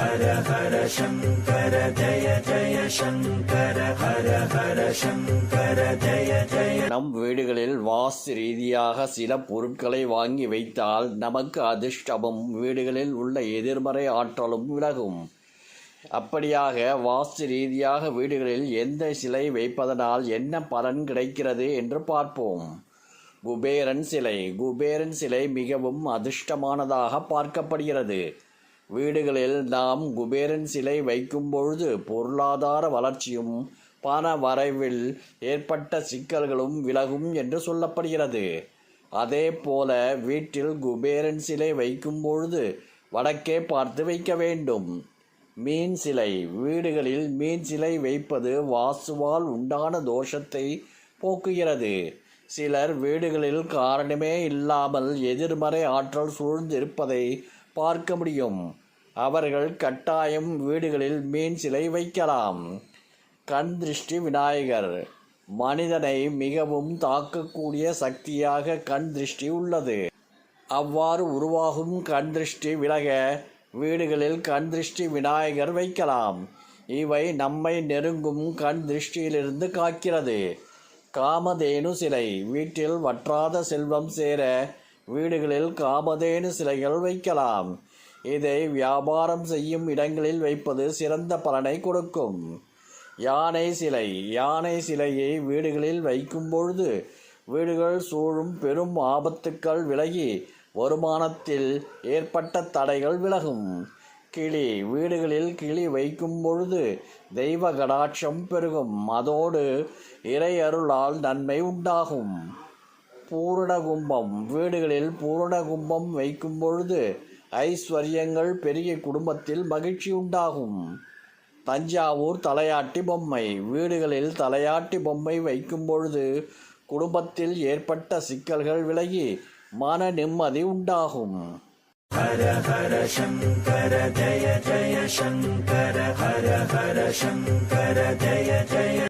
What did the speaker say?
ஹர ஹர சங்கர ஜய ஜய சங்கர ஹர ஹர சங்கர ஜய ஜய நம் வீடுகளில் வாஸ்து ரீதியாக சில பொருட்களை வாங்கி வைத்தால் நமக்கு அதிர்ஷ்டமும் வீடுகளில் உள்ள எதிர்மறை ஆற்றலும் விலகும். அப்படியாக வாஸ்து ரீதியாக வீடுகளில் எந்த சிலை வைப்பதனால் என்ன பலன் கிடைக்கிறது என்று பார்ப்போம். குபேரன் சிலை. குபேரன் சிலை மிகவும் அதிர்ஷ்டமானதாக பார்க்கப்படுகிறது. வீடுகளில் நாம் குபேரன் சிலை வைக்கும் பொழுது பொருளாதார வளர்ச்சியும் பண வரைவில் ஏற்பட்ட சிக்கல்களும் விலகும் என்று சொல்லப்படுகிறது. அதே போல வீட்டில் குபேரன் சிலை வைக்கும் பொழுது வடக்கே பார்த்து வைக்க வேண்டும். மீன் சிலை வீடுகளில் மீன் சிலை வைப்பது வாசுவால் உண்டான தோஷத்தை போக்குகிறது. சிலர் வீடுகளில் காரணமே இல்லாமல் எதிர்மறை ஆற்றல் சூழ்ந்திருப்பதை பார்க்க முடியும். அவர்கள் கட்டாயம் வீடுகளில் மீன் சிலை வைக்கலாம். கண் திருஷ்டி விநாயகர். மனிதனை மிகவும் தாக்கக்கூடிய சக்தியாக கண் திருஷ்டி உள்ளது. அவ்வாறு உருவாகும் கண் திருஷ்டி விலக வீடுகளில் கண் திருஷ்டி விநாயகர் வைக்கலாம். இவை நம்மை நெருங்கும் கண் திருஷ்டியிலிருந்து காக்கிறது. காமதேனு சிலை வீட்டில் வற்றாத செல்வம் சேர வீடுகளில் காமதேனு சிலைகள் வைக்கலாம். இதை வியாபாரம் செய்யும் இடங்களில் வைப்பது சிறந்த பலனை கொடுக்கும். யானை சிலை. யானை சிலையை வீடுகளில் வைக்கும் பொழுது வீடுகள் சூழும் பெரும் ஆபத்துக்கள் விலகி வருமானத்தில் ஏற்பட்ட தடைகள் விலகும். கிளி. வீடுகளில் கிளி வைக்கும் பொழுது தெய்வ கடாட்சம் பெருகும். அதோடு இறை அருளால் நன்மை உண்டாகும். பூரண கும்பம் வீடுகளில் பூரண கும்பம் வைக்கும் பொழுது ஐஸ்வர்யங்கள் பெரிய குடும்பத்தில் மகிழ்ச்சி உண்டாகும். தஞ்சாவூர் தலையாட்டி பொம்மை. வீடுகளில் தலையாட்டி பொம்மை வைக்கும் பொழுது குடும்பத்தில் ஏற்பட்ட சிக்கல்கள் விலகி மன நிம்மதி உண்டாகும். ஹர ஹர சங்கர ஜய ஜய சங்கர ஹர ஹர சங்கர ஜய ஜய